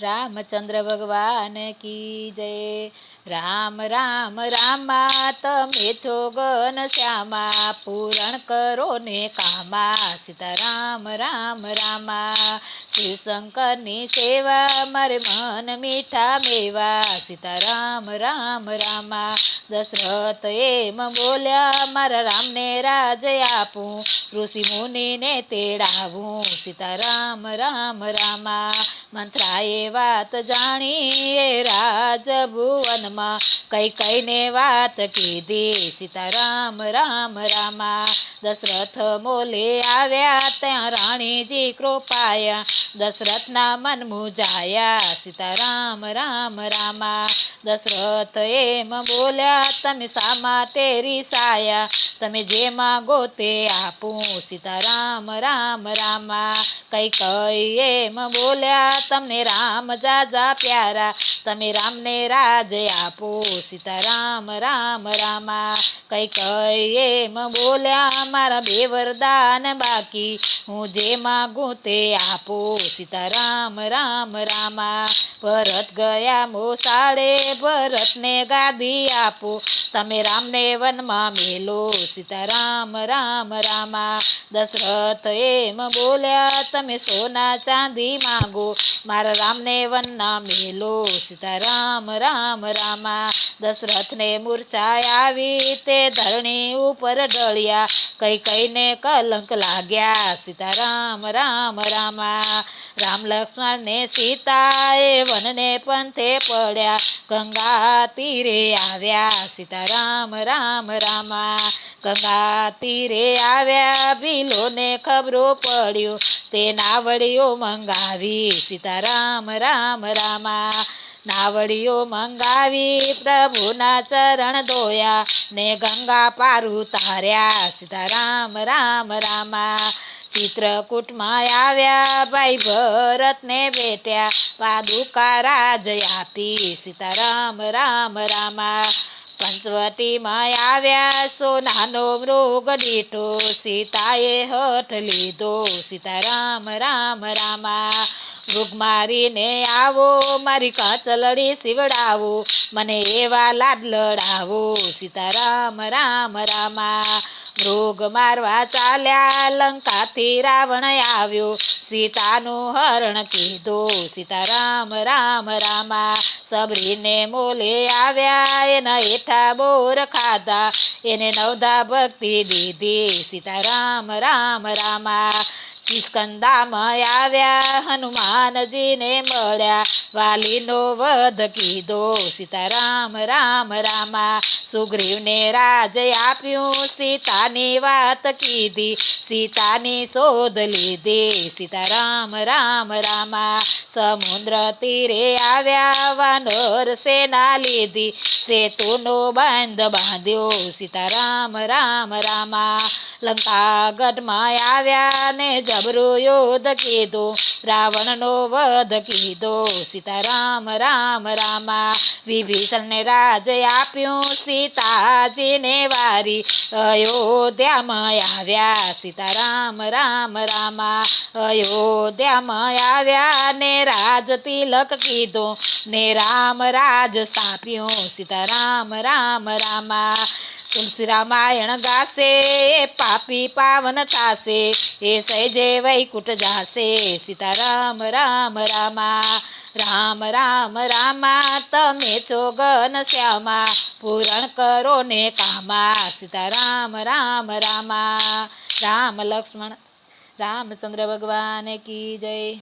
રામચંદ્ર ભગવાન કી જય? રામ રામ રામા તમે છો ગન શ્યામા, પૂરણ કરો ને કામા. સીતારામ, રામ, રામા. શિવશંકરની સેવા, મારે મન મીઠા મેવા. સીતારામ, રામ, રામા. દશરથ એમ બોલ્યા, મારા રામને રાજ આપું, ઋષિ મુનિને તેડાવું. સીતારામ, રામ, રામા. મંત્રાએ વાત જાણી રાજ ભુવનમાં કઈ કઈને વાત કીધી. સીતારામ, રામ, રામા, દશરથ મોલે આવ્યા ત્યાં રાણીજી કૃપાયા. દશરથના મન મુજાયા. સીતારામ, રામ, રામા, દશરથ એમ બોલ્યા, તમે શા માટે રીસાયા? તમે જે માગો તે આપું. સીતારામ, રામ, રામા કઈ કઈ એમ બોલ્યા, તમને રામ જાજા પ્યારા, તમે રામને રાજ આપો, સીતારામ, રામ, રામા. કઈ કઈ એમ બોલ્યા, મારા બે વરદાન બાકી, હું જે માગું તે આપો, સીતારામ, રામ, રામા. ભરત ગયા મોસાળે, ભરતને ગાદી આપો તમે રામને વનમાં મેલો. સીતારામ, રામ, રામા. દશરથ એમ બોલ્યા, તમે સોના ચાંદી માગો. મારા રામને વનના મેલો. સીતારામ, રામ, રામા. દશરથને મૂર્છા આવી તે ધરણી ઉપર ડળ્યા. કઈ કઈને કલંક લાગ્યા. સીતારામ, રામ, રામા. રામ લક્ષ્મણ ને સીતાએ વનને પંથે પડ્યા. ગંગા તીરે આવ્યા સીતારામ, રામ, રામા. ગંગા તીરે આવ્યા, ભીલોને ખબરો પડ્યો. તે નાવડીઓ મંગાવી સીતારામ, રામ, રામા. નાવડીઓ મંગાવી પ્રભુના ચરણ ધોયા ને ગંગા પાર ઉતાર્યા સીતારામ, રામ, રામા. ચિત્રકૂટમાં આવ્યા, ભાઈ ભરતને બેટ્યા પાદુકા રાજ આપી સીતારામ, રામ, રામા. પંચવટીમાં આવ્યા સોનાનો મૃગ દીઠો સીતાએ હઠ લીધો. સીતારામ, રામ, રામા. મૃગ મારીને આવો, મારી કચલડી સીવડાવો. મને એવા લાડ લડાવો. સીતારામ, રામ, રામા. મૃગ મારવા ચાલ્યા લંકાથી રાવણ આવ્યો. સીતાનું હરણ કીધો. સીતારામ, રામ, રામા, સબરીને મોલે આવ્યા. એના હેઠા બોર ખાધા. એને નવધા ભક્તિ દીધી. સીતારામ, રામ, રામા કિસ્કંદામાં આવ્યા. હનુમાનજીને મળ્યા. વાલીનો વધ કીધો, સીતારામ, રામ, રામા, સુગ્રીવને રાજ આપ્યું, સીતાની વાત કીધી, સીતાની શોધ લીધી, સીતારામ, રામ, રામા, સમુદ્ર તીરે આવ્યા, વાનર સેના લીધી, સેતુનો બંધ બાંધ્યો, સીતારામ, રામ, રામા લંકાગઢમાં આવ્યા ને જબરું યોધ કીધો, રાવણનો વધ કીધો, સીતારામ, રામ, રામા, વિભીષણને રાજ આપ્યું, સીતાજીને વારી, અયોધ્યામાં આવ્યા, સીતારામ, રામ, રામા, અયોધ્યામાં આવ્યા ને રાજ તિલક કીધો, ને રામ રાજ સ્થાપ્યું, સીતારામ, રામ, રામા તુલસી રામાયણ ગાશે, પાપી પાવન થાશે, એ સહેજે વૈકુટ જાશે. સીતારામ, રામ, રામા, રામ રામ, રામા, તમે છો ગન શ્યામા, પૂરણ કરો ને કામા. સીતારામ, રામ, રામા, રામ લક્ષ્મણ, રામચંદ્ર ભગવાન કી જય.